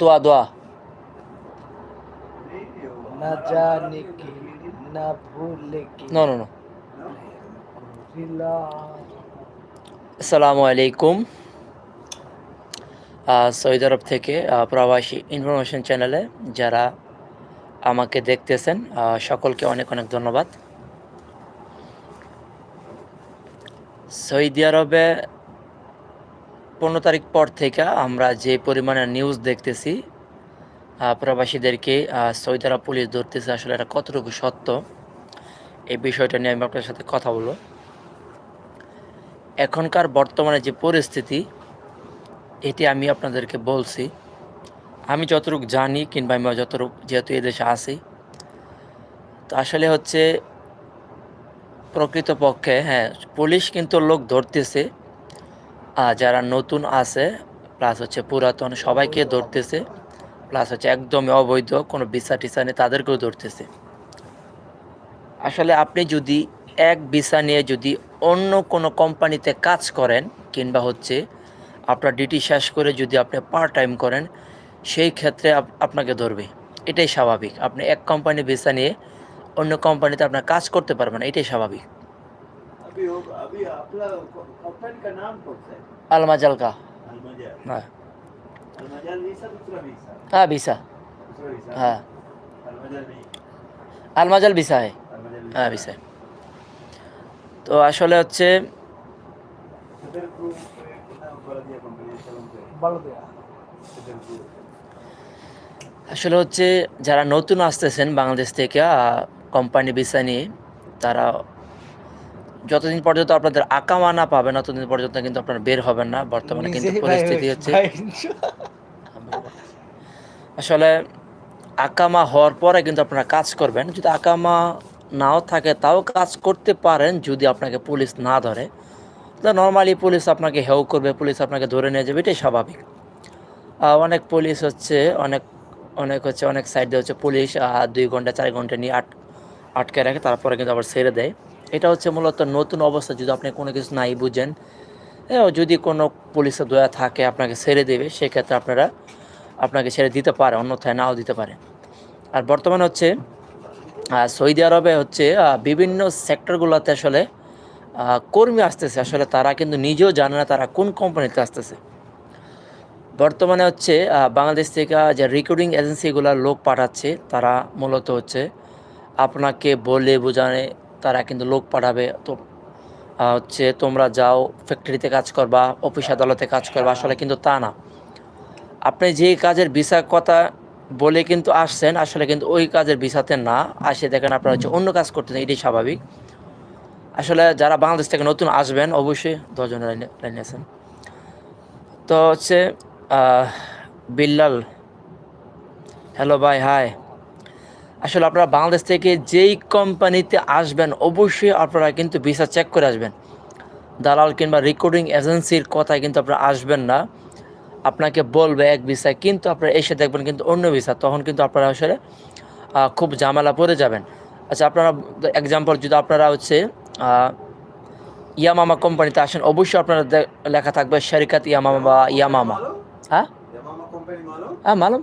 দোয়া দোয়া। না জানি কি না ভুলে কি। নো নো নো আসসালামু আলাইকুম। সৌদি আরব থেকে প্রবাসী ইনফরমেশন চ্যানেলে যারা আমাকে দেখতেছেন সকলকে অনেক অনেক ধন্যবাদ। সৌদি আরবে পনেরো তারিখ পর থেকে আমরা যে পরিমাণে নিউজ দেখতেছি প্রবাসীদেরকে সৌদি আরব পুলিশ ধরতেছে আসলে এটা কতটুকু সত্য, এই বিষয়টা নিয়ে আমি আপনার সাথে কথা বলব। এখনকার বর্তমানে যে পরিস্থিতি, এটি আমি আপনাদেরকে বলছি। আমি যতটুকু জানি কিংবা আমি যতটুকু, যেহেতু এদেশে আছি, তো আসলে হচ্ছে প্রকৃতপক্ষে হ্যাঁ পুলিশ কিন্তু লোক ধরতেছে যারা নতুন আছে প্লাস হচ্ছে পুরাতন, সবাইকে ধরতেছে। প্লাস হচ্ছে একদমই অবৈধ, কোনো ভিসা টিসা নেই, তাদেরকেও ধরতেছে। আসলে আপনি যদি এক ভিসা নিয়ে যদি অন্য কোনো কোম্পানিতে কাজ করেন, কিংবা হচ্ছে আপনার ডিউটি শেষ করে যদি আপনি পার্ট টাইম করেন, সেই ক্ষেত্রে আপ- আপনাকে ধরবে। এটাই স্বাভাবিক। আপনি এক কোম্পানি ভিসা নিয়ে অন্য কোম্পানিতে আপনার কাজ করতে পারবেন এটাই স্বাভাবিক। अभी हो अभी आपला कंपनी का नाम कौन सा है আলমাজালকা अलमजाल হ্যাঁ अलमजाल वीसा दूसरा वीसा হ্যাঁ ভিসা दूसरा वीसा হ্যাঁ अलमजाल नहीं আলমাজাল ভিসা হ্যাঁ अलमजाल হ্যাঁ ভিসা তো আসলে হচ্ছে सदर ग्रुप कितना बड़ा दिया कंपनी चलन पे बढ़ गया सदर ग्रुप আসলে হচ্ছে যারা নতুন আসতেছেন বাংলাদেশ থেকে কোম্পানি ভিসা নিয়ে তারা যতদিন পর্যন্ত আপনাদের আকামা না পাবেন ততদিন পর্যন্ত কিন্তু আপনারা বের হবেন না। বর্তমানে কিন্তু পরিস্থিতি হচ্ছে আসলে আকামা হওয়ার পরে কিন্তু আপনারা কাজ করবেন। যদি আকামা নাও থাকে তাও কাজ করতে পারেন যদি আপনাকে পুলিশ না ধরে। তো নর্মালি পুলিশ আপনাকে হেউ করবে পুলিশ আপনাকে ধরে নিয়ে যাবে এটাই স্বাভাবিক। অনেক পুলিশ হচ্ছে অনেক অনেক হচ্ছে অনেক সাইডে হচ্ছে পুলিশ দুই ঘণ্টা চার ঘণ্টা নিয়ে আট আটকে রাখে তারপরে কিন্তু আবার ছেড়ে দেয়। এটা হচ্ছে মূলত নতুন অবস্থা, যদি আপনি কোনো কিছু নাই বুঝেন। যদি কোনো পুলিশের দয়া থাকে, আপনাকে ছেড়ে দেবে, সেক্ষেত্রে আপনারা আপনাকে ছেড়ে দিতে পারে, অন্যথায় নাও দিতে পারে। আর বর্তমানে হচ্ছে সৌদি আরবে হচ্ছে বিভিন্ন সেক্টরগুলোতে আসলে কর্মী আসতেছে। আসলে তারা কিন্তু নিজেও জানে না তারা কোন কোম্পানিতে আসতেছে। বর্তমানে হচ্ছে বাংলাদেশ থেকে যে রিক্রুটিং এজেন্সিগুলো লোক পাঠাচ্ছে, তারা মূলত হচ্ছে, আপনাকে বলে বোঝানে তারা কিন্তু লোক পাঠাবে। তো হচ্ছে তোমরা যাও ফ্যাক্টরিতে কাজ করবা অফিস আদালতে কাজ করবা, আসলে কিন্তু তা না। আপনি যে কাজের ভিসা কথা বলে কিন্তু আসছেন, আসলে কিন্তু ওই কাজের ভিসাতে না। আসে দেখেন আপনারা হচ্ছে অন্য কাজ করতেছেন এটাই স্বাভাবিক। আসলে যারা বাংলাদেশ থেকে নতুন আসবেন, অবশ্যই দশজন লাইনে আছেন। তো হচ্ছে বিল্লাল। হ্যালো ভাই, হাই। আসলে আপনারা বাংলাদেশ থেকে যেই কোম্পানিতে আসবেন অবশ্যই আপনারা কিন্তু ভিসা চেক করে আসবেন। দালাল কিংবা রেকর্ডিং এজেন্সির কথায় কিন্তু আপনারা আসবেন না। আপনাকে বলবে এক ভিসা কিন্তু আপনারা এসে দেখবেন কিন্তু অন্য ভিসা তখন কিন্তু আপনারা আসলে খুব ঝামেলা পড়ে যাবেন। আচ্ছা আপনারা এক্সাম্পল যদি আপনারা হচ্ছে ইয়ামামা কোম্পানিতে আসেন অবশ্যই আপনারা লেখা থাকবে শরিকাত ইয়ামামা বা ইয়ামামা। হ্যাঁ? হ্যাঁ মালাম।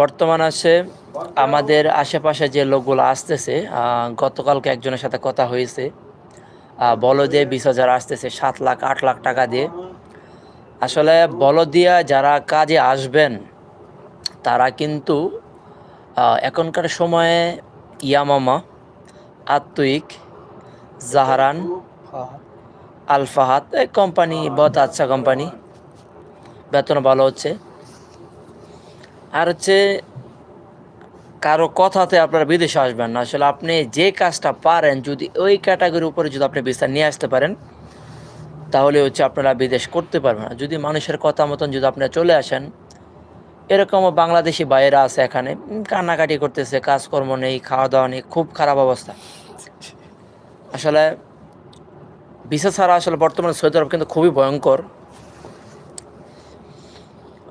বর্তমান আছে আমাদের আশেপাশে যে লোকগুলো আসতেছে গতকালকে একজনের সাথে কথা হয়েছে। বলদে বিশ হাজার আসতেছে, সাত লাখ, আট লাখ টাকা দিয়ে। আসলে বলদিয়া যারা কাজে আসবেন, তারা কিন্তু এখনকার সময়ে ইয়ামামা আত্মিক জাহারান, আলফাহাত কোম্পানি বহুত আচ্ছা কোম্পানি। বেতন ভালো হচ্ছে। আর হচ্ছে কারও কথাতে আপনারা বিদেশে আসবেন না। আসলে আপনি যে কাজটা পারেন, যদি ওই ক্যাটাগরির উপরে যদি আপনি বিস্তার নিয়ে আসতে পারেন, তাহলে হচ্ছে আপনারা বিদেশ করতে পারবেন না। যদি মানুষের কথা মতন যদি আপনারা চলে আসেন, এরকমও বাংলাদেশি বাইরা আছে এখানে, কান্নাকাটি করতেছে, কাজকর্ম নেই খাওয়া দাওয়া নেই, খুব খারাপ অবস্থা। আসলে ভিসা ছাড়া আসলে বর্তমানে সৌদি আরব কিন্তু খুবই ভয়ঙ্কর।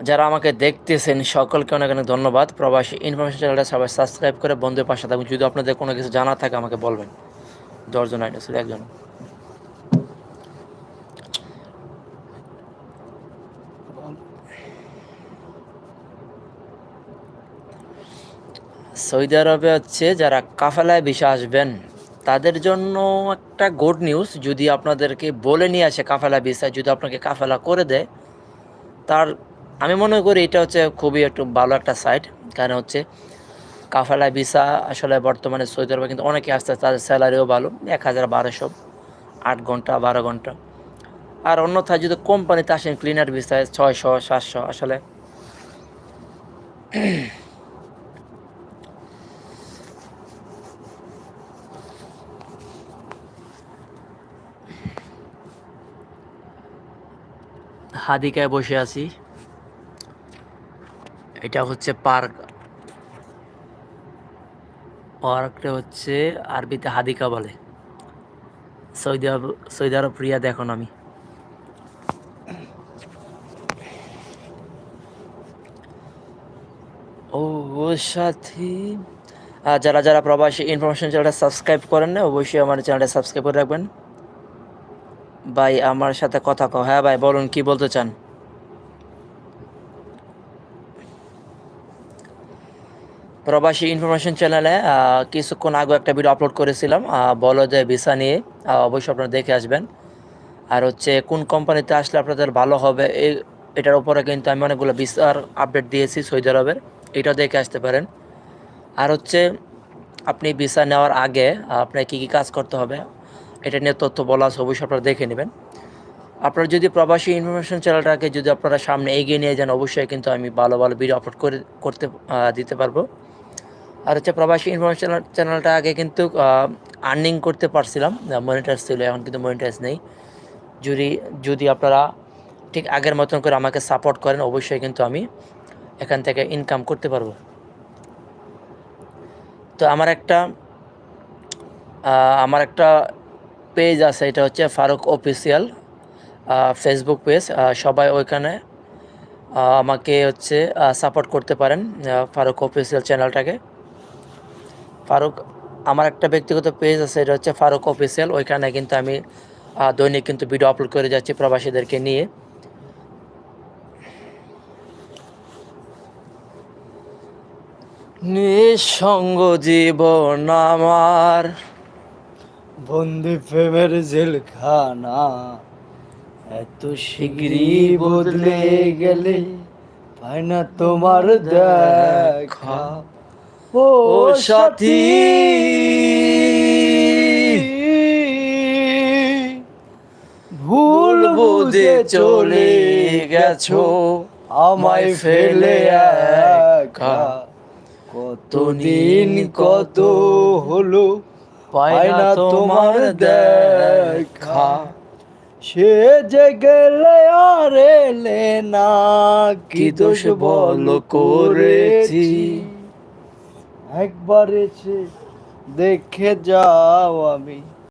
যারা আমাকে দেখতেছেন, সকলকে অনেক অনেক ধন্যবাদ। প্রবাসী ইনফরমেশন চ্যানেলটা সবাই সাবস্ক্রাইব করে বন্ধুর পাশে থাকুন। যদি আপনাদের কোনো কিছু জানা থাকে, আমাকে বলবেন। দশজন শুধু একজন। সৌদি আরবে হচ্ছে, যারা কাফেলায় ভিসা আসবেন, তাদের জন্য একটা গুড নিউজ যদি আপনাদেরকে বলে নিয়ে আসে কাফেলা ভিসা, যদি আপনাকে কাফেলা করে দেয়, তার আমি মনে করি এটা হচ্ছে খুবই একটু ভালো একটা সাইট কারণ হচ্ছে কাফালা ভিসা আসলে বর্তমানে সৌদি আরবে কিন্তু অনেকে আসছে তাদের স্যালারিও ভালো, এক হাজার বারোশো, আট ঘণ্টা, বারো ঘণ্টা। আর অন্যথায় যদি কোম্পানিতে আসেন ক্লিনার ভিসায় ছয়শো, সাতশো, আসলে হাদিকায় বসে আছি। এটা হচ্ছে পার্ক। পার্কটা হচ্ছে আরবিতে হাদিকা বলে। সৌদি আরব সৌদি আরব আমি। ও ও সাথী, আর যারা যারা প্রবাসী ইনফরমেশন চ্যানেলটা সাবস্ক্রাইব করেন না, অবশ্যই আমার চ্যানেলটা সাবস্ক্রাইব করে রাখবেন। ভাই, আমার সাথে কথা কও। হ্যাঁ ভাই, বলুন কি বলতে চান? প্রবাসী ইনফরমেশন চ্যানেলে কিছুক্ষণ আগে একটা ভিডিও আপলোড করেছিলাম। বলো যে ভিসা নিয়ে অবশ্যই আপনারা দেখে আসবেন। আর হচ্ছে কোন কোম্পানিতে আসলে আপনাদের ভালো হবে এই এটার উপরে কিন্তু আমি অনেকগুলো ভিসার আপডেট দিয়েছি সৌদি আরবের। এটাও দেখে আসতে পারেন। আর হচ্ছে আপনি ভিসা নেওয়ার আগে, আপনার কী কী কাজ করতে হবে, এটা নিয়ে তথ্য বলা আছে, অবশ্যই আপনারা দেখে নেবেন। আপনারা যদি প্রবাসী ইনফরমেশন চ্যানেলটাকে যদি আপনারা সামনে এগিয়ে নিয়ে যান, অবশ্যই কিন্তু আমি ভালো ভালো ভিডিও আপলোড করে, করতে দিতে পারব। আর হচ্ছে প্রবাসী ইনফরমেশন চ্যানেলটা আগে কিন্তু আর্নিং করতে পারছিলাম। মনিটাইজ ছিল, এখন কিন্তু মনিটাইজ নেই। যদি যদি আপনারা ঠিক আগের মতন করে আমাকে সাপোর্ট করেন, অবশ্যই কিন্তু আমি এখান থেকে ইনকাম করতে পারব। তো আমার একটা আমার একটা পেজ আছে, এটা হচ্ছে ফারুক অফিসিয়াল ফেসবুক পেজ সবাই ওইখানে আমাকে হচ্ছে সাপোর্ট করতে পারেন ফারুক অফিসিয়াল চ্যানেলটাকে ফারুক আমার একটা ব্যক্তিগত পেজ আছে এটা হচ্ছে ফারুক অফিসিয়াল ওইখানে কিন্তু আমি দৈনিক কিন্তু ভিডিও আপলোড করে যাচ্ছি প্রবাসীদেরকে নিয়ে। নিঃসঙ্গ জীবন আমার বন্দি প্রেমের জেলখানা এত শীঘ্রই বদলে গেলে পায় না তোমার দেখা। ও সাথী। ভুল বুঝে চলে গেছো আমায় ফেলে একা। কতদিন কত হলো পায় না তোমার দেখা। সে যে গেলে আর এলে না কি দোষ বল করেছি? একবার এসে দেখে যাও আমি।